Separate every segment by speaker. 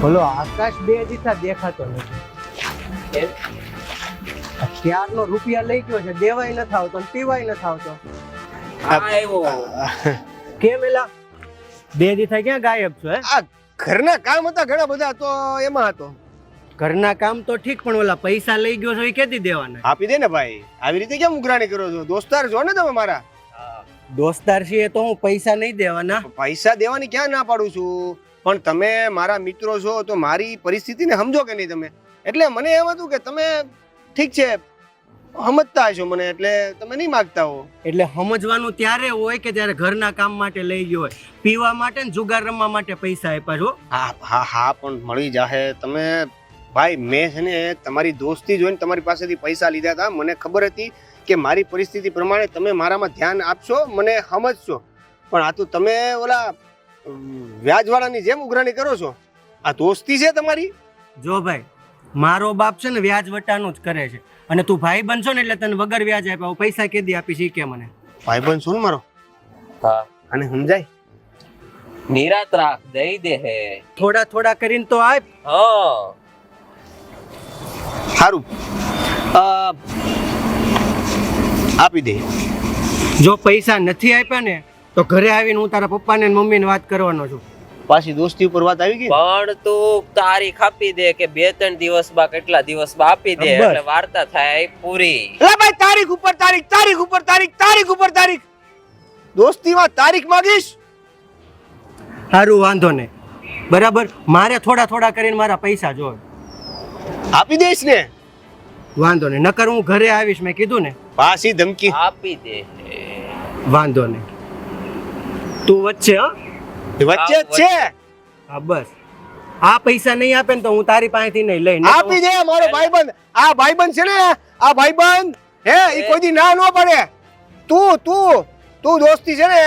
Speaker 1: બોલો આકાશ બે દીથા દેખાતો નથી. ક્યારનો રૂપિયા લઈ ગયો છે દેવાય નથી આવતો ને પીવાય નથી આવતો.
Speaker 2: આવ્યો.
Speaker 1: કેમ એલા? બે દીથા ક્યાં ગાયબ છો હે?
Speaker 3: આ ઘરના કામ હતા ઘણા બધા તો એમાં હતો.
Speaker 1: ઘરના કામ તો ઠીક પણ ઓલા પૈસા લઈ ગયો છો એ કેદી દેવાના?
Speaker 3: આપી દે ને ભાઈ. આવી રીતે કેમ ઉઘરાણી કરો છો? દોસ્તાર છો ને તમે મારા?
Speaker 1: દોસ્તાર છીએ તો હું પૈસા નહીં દેવાના.
Speaker 3: પૈસા દેવાની ક્યાં ના પાડું છું? પણ તમે મારા મિત્રો છો તો મારી પરિસ્થિતિને સમજો કે નહીં તમે? એટલે મને એમ હતું કે તમે ઠીક છે સમજતા હશો મને એટલે તમે નહીં માગતા હો.
Speaker 1: એટલે સમજવાનું ત્યારે હોય કે જ્યારે ઘરના કામ માટે લઈ ગયો હોય. પીવા માટે ને જુગાર રમવા માટે પૈસા આપ્યા છો?
Speaker 3: હા હા હા પણ મળી જાહે. તમે ભાઈ મેં છે ને તમારી દોસ્તી જોઈને તમારી પાસેથી પૈસા લીધા હતા. મને ખબર હતી કે મારી પરિસ્થિતિ પ્રમાણે તમે મારામાં ધ્યાન આપશો મને સમજશો. પણ આ તો તમે ઓલા વ્યાજવાળાની જેમ ઉઘરાણી કરો છો? આ દોસ્તી છે તમારી?
Speaker 1: જો ભાઈ મારો બાપ છે ને વ્યાજ વટાનું જ કરે છે. અને તું ભાઈ બનશો ને એટલે તને વગર વ્યાજ આપ્યા હું પૈસા કેદી આપી કે મને.
Speaker 3: ભાઈબંધ શું મારો?
Speaker 2: હા.
Speaker 3: અને સમજાય?
Speaker 2: નિરાત રાખ દઈ દે હે.
Speaker 1: થોડા થોડા કરીને તો આપ.
Speaker 2: હા.
Speaker 3: સારું આપી દે.
Speaker 1: જો પૈસા નથી આપ્યા ને તો ઘરે આવીને હું તારા પપ્પાને ને મમ્મીને વાત કરવાનો છું.
Speaker 3: પાછી દોસ્તી ઉપર વાત આવી ગઈ?
Speaker 2: પણ તું તારીખ આપી દે કે બે ત્રણ દિવસમાં કેટલા દિવસમાં આપી દે એટલે વાર્તા થાય પૂરી.
Speaker 3: લે ભાઈ તારીખ ઉપર તારીખ તારીખ ઉપર તારીખ તારીખ ઉપર તારીખ. દોસ્તીમાં તારીખ માંગીશ?
Speaker 1: સારું વાંધો ને બરાબર? મારે થોડા થોડા કરીને મારા પૈસા જો
Speaker 3: આપી દઈશ ને?
Speaker 1: વાંધો નહીં. નકર હું ઘરે આવીશ મેં કીધું ને.
Speaker 3: પાછી ધમકી.
Speaker 2: આપી દે.
Speaker 1: વાંધો નહીં. તું વચ્ચે હા.
Speaker 3: વચ્ચે જ છે.
Speaker 1: હા બસ. આ પૈસા નહીં આપે ને તો હું તારી પાસેથી નહીં લઈ નહીં તો-
Speaker 3: આપી દે મારો ભાઈબંધ. આ ભાઈબંધ છે ને આ ભાઈબંધ હે એ કોઈ દી ના ન પડે. તું તું તું દોસ્તી છે ને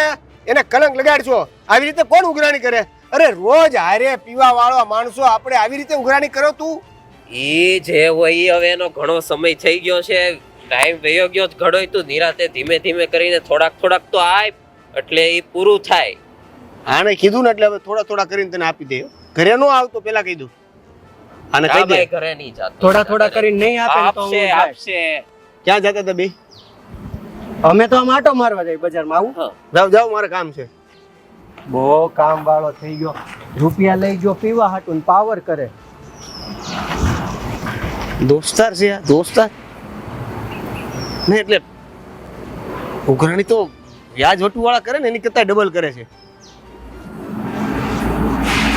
Speaker 3: એને કલંક લગાડશો. આવી રીતે કોણ ઉઘરાણી કરે? અરે રોજ હારે પીવા વાળો માણસો આપણે આવી રીતે ઉઘરાણી કરો તું?
Speaker 2: એ જે હોય હવે એનો ઘણો સમય થઈ ગયો છે. ટાઈમ વયો ગયો ઘણો તું નિરાતે ધીમે ધીમે કરીને થોડાક થોડાક તો આપ. એટલે એ પૂરું થાય.
Speaker 3: આને કીધું ને એટલે હવે થોડા થોડા કરીને તને આપી દે. ઘરે નો આવતો પેલા કહી દઉં. આને કહી દે.
Speaker 2: ઘરે નહીં જાતો.
Speaker 1: થોડા થોડા કરીને નહીં આપે તો
Speaker 2: આપશે આપશે.
Speaker 3: ક્યાં જતા બે?
Speaker 1: અમે તો આમ આટો મારવા જાય બજારમાં. આવું?
Speaker 2: જાવ
Speaker 3: જાઓ મારે કામ છે.
Speaker 1: બહુ કામ વાળો થઈ ગયો. રૂપિયા લઈ ગયો પીવા હાટું ને પાવર કરે.
Speaker 3: દોસ્તાર છે આ દોસ્તાર. ને એટલે ઉઘરાણી તો વ્યાજ વટુ વાળા કરે ને એની કરતા ડબલ કરે છે.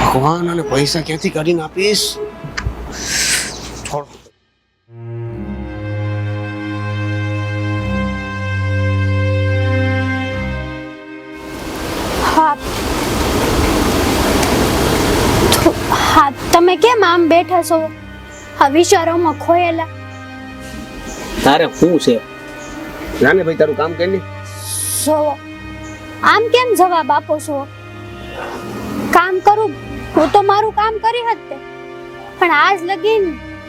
Speaker 3: ભગવાન અને પૈસા ક્યાંથી કાઢીને આપીશ? છોડ.
Speaker 4: હા. હા તમે કેમ આમ બેઠા છો? આ વિચારોમાં ખોયેલા.
Speaker 3: તારે શું છે? જાને ભાઈ તારું કામ કરી
Speaker 4: છો? આમ કેમ જવાબ આપો છો? કામ કરું હું તો મારું કામ કરી હતી પણ આજ લગીન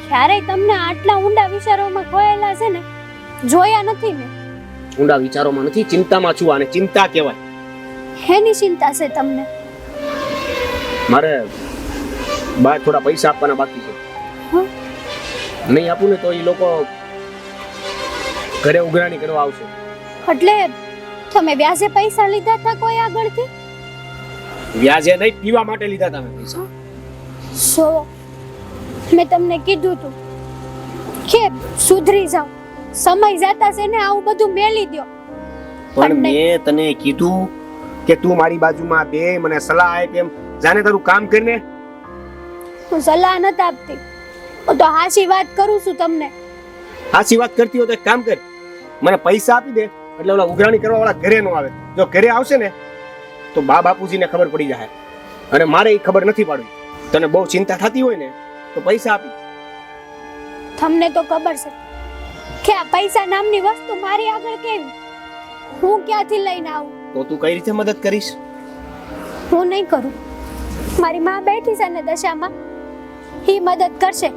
Speaker 4: ક્યારેય તમને આટલા ઊંડા વિચારોમાં ખોયેલા છે ને જોયા નથી ને
Speaker 3: ઊંડા વિચારોમાં નથી ચિંતામાં છું આને ચિંતા કહેવાય.
Speaker 4: હેની ચિંતા છે તમને?
Speaker 3: મારે બહાર થોડા પૈસા આપવાના બાકી છે.
Speaker 4: હં?
Speaker 3: નહીં આપું ને તો એ લોકો ઘરે ઉઘરાણી કરવા આવશે.
Speaker 4: એટલે તમે વ્યાજે પૈસા લીધા હતા કોઈ આગળથી?
Speaker 3: વ્યાજે નહીં પીવા માટે લીધા તમે પૈસા.
Speaker 4: સો મેં તમને કીધું તું કે સુધરી જાવ સમય જતા છે ને આવું બધું મેલી દ્યો.
Speaker 3: પણ મેં તને કીધું કે તું મારી બાજુમાં બે મને સલાહ આપ એમ. જાને તારું કામ કરીને?
Speaker 4: હું સલાહ નથી આપતી. હું તો હાસી વાત કરું છું તમને.
Speaker 3: હાસી વાત કરતી હોય તો એક કામ કર. મને પૈસા આપી દે. એટલે ઓલા ઉઘરાણી કરવા વાળા ઘરે નો આવે. જો ઘરે આવશે ને તો બા બાપુજીને ખબર પડી જાય અને મારે એ ખબર નથી પાડવી. તને બહુ ચિંતા થતી હોય ને તો પૈસા આપી.
Speaker 4: તમને તો ખબર છે. કે આ પૈસા નામની વસ્તુ મારી આગળ કેવી હું ક્યાંથી લઈને આવું?
Speaker 3: તો તું કઈ રીતે મદદ કરીશ?
Speaker 4: હું નહીં કરું. મારી માં બેઠી છે ને દશામાં. એ મદદ કરશે.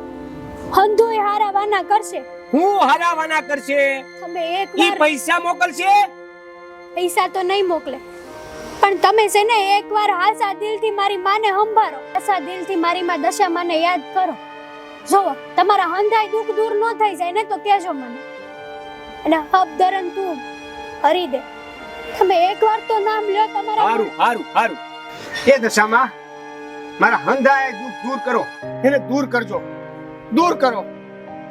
Speaker 4: હંધુએ હારા વાના કરશે.
Speaker 3: હું હરાવાના કરશે?
Speaker 4: તમે એકવાર
Speaker 3: પૈસા મોકલશે?
Speaker 4: પૈસા તો નહીં મોકલે. પણ તમે છે ને એકવાર હાસા દિલથી મારી માને સંભાળો. આશા દિલથી મારી માં દશા માને યાદ કરો. જોવો તમારા હંધાય દુઃખ દૂર ન થઈ જાય ને તો કહેજો મને. અને હબ દરન તું હરી દે. તમે એકવાર તો નામ લ્યો તમારા
Speaker 3: હારું હારું હારું. એ દશામાં મારા હંધાય દુઃખ દૂર કરો. એને દૂર કરજો. દૂર કરો.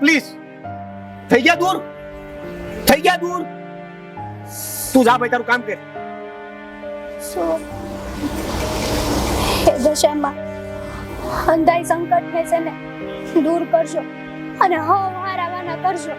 Speaker 3: પ્લીઝ. થઈ ગયા દૂર? થઈ ગયા દૂર? તું જા ભાઈ, તારું કામ કર.
Speaker 4: સો હે દશામાં અંધાઈ સંકટ ને છે ને દૂર કરજો અને હવ હારાવાના કરજો.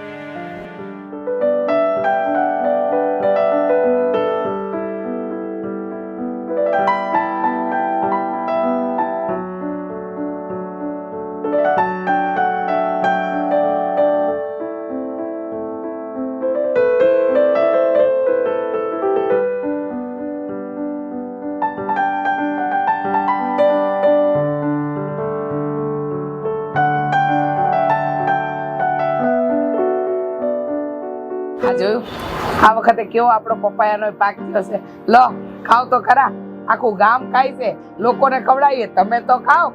Speaker 5: જોયું આ વખતે કેવો આપણો પપાયાનો પાક થયો છે લો ખાવ તો ખરા. આખું ગામ ખાય છે. લોકોને ખવડાવીએ. તમે તો ખાઓ.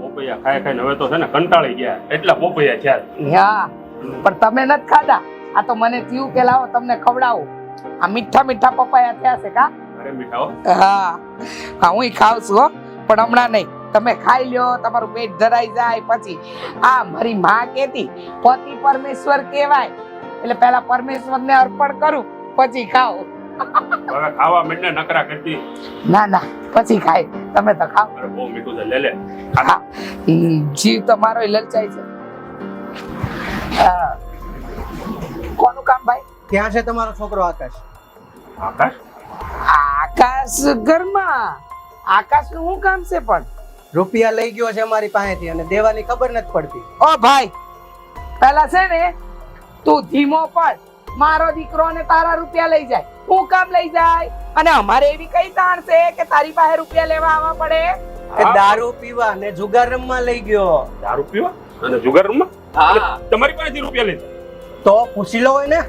Speaker 6: પોપૈયા ખાય ખાઈને હવે તો છે ને કંટાળી ગયા. એટલા પોપૈયા થયા
Speaker 5: હા પણ તમે નથી ખાધા. આ તો મને થયું કે લાવો તમને ખવડાવું. આ મીઠા મીઠા પપાયા થયા છે કા?
Speaker 6: અરે મીઠા
Speaker 5: હા. હા. હું ખાવ છું પણ હમણાં નહીં. તમે ખાઈ લ્યો તમારું પેટ ધરાઈ જાય પછી. આ મારી માં કેતી પતિ પરમેશ્વર કહેવાય. એટલે પહેલા પરમેશ્વરને અર્પણ કરું પછી ખાઓ.
Speaker 6: હવે ખાવા માંડને નકરા કરતી
Speaker 5: ના ના પછી ખાય. તમે તો ખાઓ.
Speaker 6: બહુ મીઠું છે લે લે.
Speaker 5: હા. જીવ તો મારો લલચાય છે. કોનું કામ ભાઈ?
Speaker 1: ક્યાં છે તમારો છોકરો આકાશ?
Speaker 6: આકાશ?
Speaker 5: આકાશ ઘરમાં. આકાશનું શું કામ છે પણ?
Speaker 1: રૂપિયા લઈ ગયો છે અમારી પાસેથી અને દેવાની ખબર નથી પડતી.
Speaker 5: ઓ ભાઈ પેલા છે ને તું ધીમો પડ. મારો દીકરો ને તારા રૂપિયા લઈ જાય. હું કામ લઈ જાય? અને અમારે એવી કઈ તાણ છે કે તારી પાસે રૂપિયા લેવા આવવા પડે?
Speaker 1: દારૂ પીવા ને જુગાર રમવા લઈ ગયો.
Speaker 6: દારૂ પીવા? અને જુગાર રમવા? તમારી પાસેથી રૂપિયા લઈ
Speaker 1: તો પૂછી લો હોય ને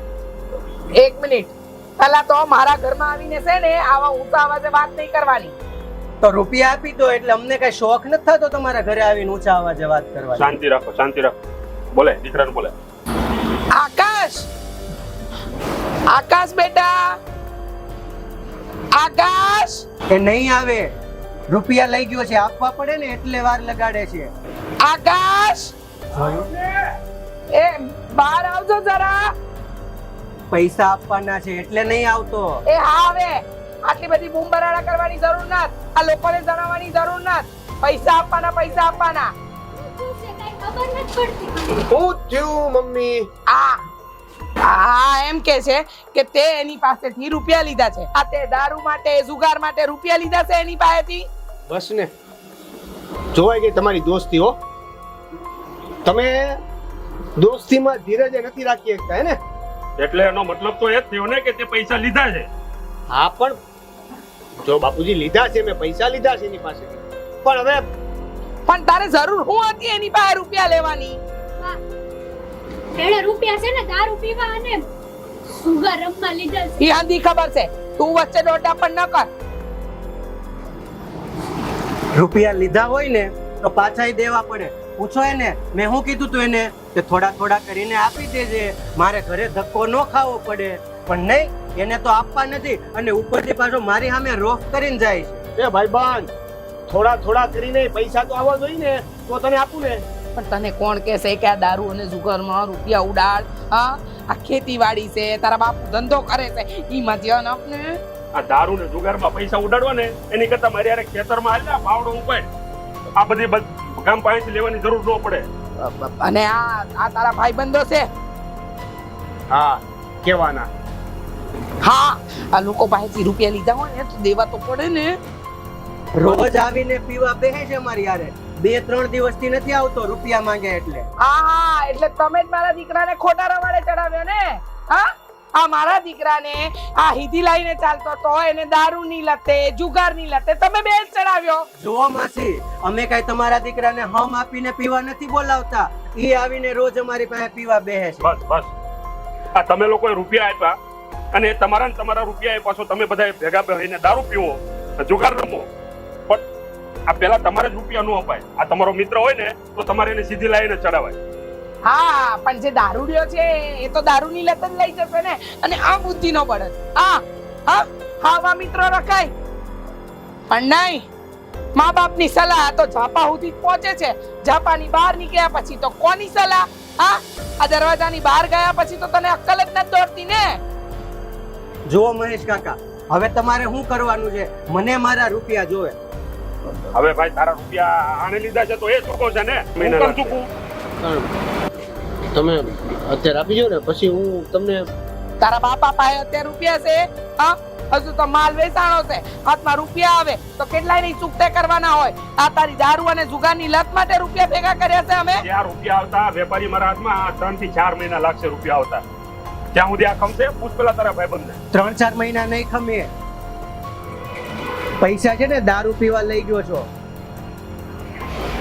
Speaker 5: એક મિનિટ. પેલા તો મારા ઘરમાં આવીને છે ને આવા ઊંચા અવાજે વાત નહીં કરવાની.
Speaker 1: તો રૂપિયા આપી દો એટલે અમને કઈ શોખ નથી થતો તમારા ઘરે આવીને ઊંચા અવાજે વાત કરવા
Speaker 6: શાંતિ રાખો શાંતિ રાખો. બોલે દીકરાને બોલે.
Speaker 5: આકાશ! આકાશ બેટા! આકાશ!
Speaker 1: એ નહીં આવે. રૂપિયા લઈ ગયો છે. આપવા પડે ને એટલે વાર લગાડે છે.
Speaker 5: આકાશ! એ બહાર આવજો જરા.
Speaker 1: પૈસા આપવાના છે એટલે નહીં આવતો.
Speaker 5: એ હા આવે. આટલી બધી બૂમબરાડા કરવાની જરૂર નથી. આ લોકોને જણાવવાની જરૂર નથી. પૈસા આપવાના પૈસા આપવાના.
Speaker 3: હું થયું મમ્મી.
Speaker 5: આ આ એમ કે છે કે તે એની પાસેથી રૂપિયા લીધા છે. આ તે દારૂ માટે જુગાર માટે રૂપિયા લીધા છે એની પાસેથી?
Speaker 3: બસ ને. જોવાઈ ગઈ તમારી દોસ્તી હો. તમે દોસ્તીમાં ધીરજ નથી રાખી શકતા હે ને?
Speaker 6: એટલે એનો મતલબ તો એ જ થયો ને કે તે પૈસા લીધા છે.
Speaker 3: હા પણ જો બાપુજી લીધા છે મેં પૈસા લીધા છે એની પાસેથી. પણ હવે
Speaker 5: પણ તારે જરૂર હું હતી એની પાસે રૂપિયા લેવાની?
Speaker 4: એણે રૂપિયા છે ને દારૂ પીવા અને સુગર રમવા લીધા છે.
Speaker 5: ઈ ખબર છે. તું વચ્ચે દોડા પણ ન કર.
Speaker 1: રૂપિયા લીધા હોય ને તો પાછા દેવા પડે. પૂછો એને. મેં શું કીધું તું એને કે થોડા થોડા કરીને આપી દેજે. મારે ઘરે ધક્કો ન ખાવો પડે. પણ નહીં એને તો આપવા નથી. અને ઉપરથી પાછો મારી સામે રોફ કરીને જાય છે.
Speaker 3: એ થોડા થોડા કરીને પૈસા તો આવવા જોઈએ ને તો તને આપું ને.
Speaker 5: પણ તને કોણ કહેશે કે આ દારૂ અને જુગારમાં રૂપિયા ઉડાડ? હા? આ ખેતીવાડી છે તારા બાપ ધંધો કરે છે ઈમાં ધ્યાન આપને
Speaker 6: આ દારૂ ને જુગારમાં પૈસા ઉડાડવા ને એની કરતા મારે યારે ખેતરમાં હાલ પાવડો ઉપાડ. આ બધી બધ- ગામ પાસેથી લેવાની જરૂર ન પડે.
Speaker 5: અને આ આ તારા ભાઈબંધો છે?
Speaker 3: હા કેવાના.
Speaker 5: હા? આ લોકો પાસેથી રૂપિયા લીધા હોય ને તો દેવા તો પડે ને.
Speaker 1: રોજ આવીને પીવા બેહે છે મારી યારે બે ત્રણ દિવસથી નથી આવતો રૂપિયા માંગે એટલે.
Speaker 5: હા હા એટલે તમે જ મારા દીકરાને ખોટા રવાડે ચડાવ્યો ને? હા? આ મારા દીકરાને આ હિધી લાઈને ચાલતો તો એને દારૂ ની લતે જુગારની લતે તમે બે જ ચડાવ્યો.
Speaker 1: જુઓ માસી અમે કઈ તમારા દીકરાને હમ આપીને પીવા નથી બોલાવતા. એ આવીને રોજ અમારી પાસે પીવા બેહે છે.
Speaker 6: બસ બસ. આ તમે લોકોએ રૂપિયા આપ્યા અને તમારા ને તમારા રૂપિયા એ પાછો તમે બધા ભેગા રહીને દારૂ પીવો જુગાર રમો. આ પેલા તમારે જ રૂપિયા નો અપાય. આ તમારો મિત્ર હોય ને તો તમારે એને સીધી લાઈને ચડાવાય.
Speaker 5: હા પણ જે દારૂડિયો છે એ તો દારૂની લત જ લઈ જશે ને. અને આ બુદ્ધિ નો બળદ. હા હા આવા મિત્રો રખાય. પણ નહીં મા બાપની સલાહ તો ઝાપા સુધી પહોંચે છે. ઝાપાની બહાર નીકળ્યા પછી તો કોની સલાહ? હા આ દરવાજાની બહાર ગયા પછી તો તને અક્કલ જ નથી દોડતી ને.
Speaker 1: જુઓ મહેશ કાકા હવે તમારે શું કરવાનું છે? મને મારા રૂપિયા જોવે.
Speaker 6: હવે ભાઈ તારા રૂપિયા આને લીધા છે તો એ ચૂકો છે ને. હું કેમ ચૂકું?
Speaker 7: તમે અત્યારે આપી જાઓ ને પછી હું તમને
Speaker 5: તારા બાપા પાસે અત્યારે રૂપિયા છે? હા? હજુ તો માલ વેચાણો છે. હાથમાં રૂપિયા આવે તો કેટલાય નહીં ચૂકતે કરવાના હોય? આ તારી દારૂ અને જુગારની લત માટે રૂપિયા ભેગા કર્યા છે અમે?
Speaker 6: ત્યાં રૂપિયા આવતા? વેપારી મારા હાથમાં ત્રણથી ચાર મહિના લાગશે રૂપિયા આવતા. ત્યાં સુધી આ ખમશે? પૂછ પેલા તારા ભાઈબંધને.
Speaker 1: ત્રણ ચાર મહિના નહીં ખમીએ. પૈસા છે ને દારૂ પીવા લઈ ગયો છો.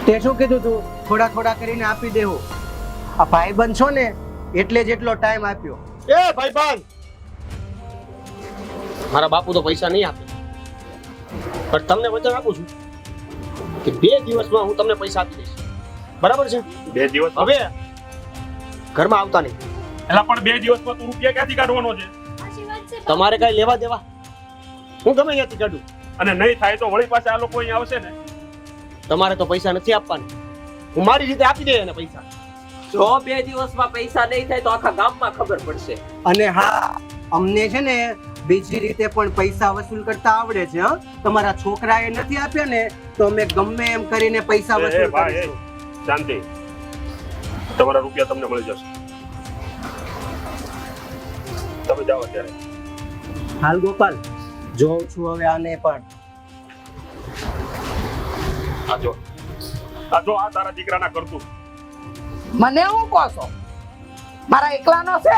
Speaker 1: તે શું કીધું તું? થોડા થોડા કરીને આપી દેવું. આ ભાઈબંધ છો ને એટલે જ એટલો ટાઈમ આપ્યો.
Speaker 7: એ ભાઈબંધ! મારા બાપુ તો પૈસા નહીં આપે. પણ તમને વચન આપું છું કે બે દિવસમાં હું તમને પૈસા આપી દઈશ. બરાબર છે?
Speaker 6: બે દિવસ
Speaker 7: હવે ઘરમાં આવતા નહીં.
Speaker 6: એટલે પણ બે દિવસમાં તું રૂપિયા ક્યાંથી કાઢવાનો છે?
Speaker 7: તમારે કઈ લેવા દેવા? હું ગમે ત્યાંથી કાઢું.
Speaker 6: અને નહીં થાય તો વળી પાછા આ લોકો અહીંયા આવશે ને.
Speaker 7: તમારે તો પૈસા નથી આપવાના. હું મારી રીતે આપી દે એને પૈસા.
Speaker 2: જો બે દિવસમાં પૈસા નહીં થાય તો આખા ગામમાં ખબર પડશે.
Speaker 1: અને હા અમને છે ને બીજી રીતે પણ પૈસા વસૂલ કરતા આવડે છે હા. તમારા છોકરાએ નથી આપ્યા ને તો અમે ગમે એમ કરીને પૈસા
Speaker 6: એ,
Speaker 1: વસૂલ
Speaker 6: ભાઈ, એ.
Speaker 1: કરીશું.
Speaker 6: શાંતિ. તમારા રૂપિયા તમને મળી જશે. તમે જાઓ અત્યારે.
Speaker 1: હાલ ગોપાલ. જોઉં છું હવે આને પણ.
Speaker 6: આ જો. આ જો આ તારા દીકરાના કરતું
Speaker 5: મને હું કહો છો? મારા એકલાનો છે?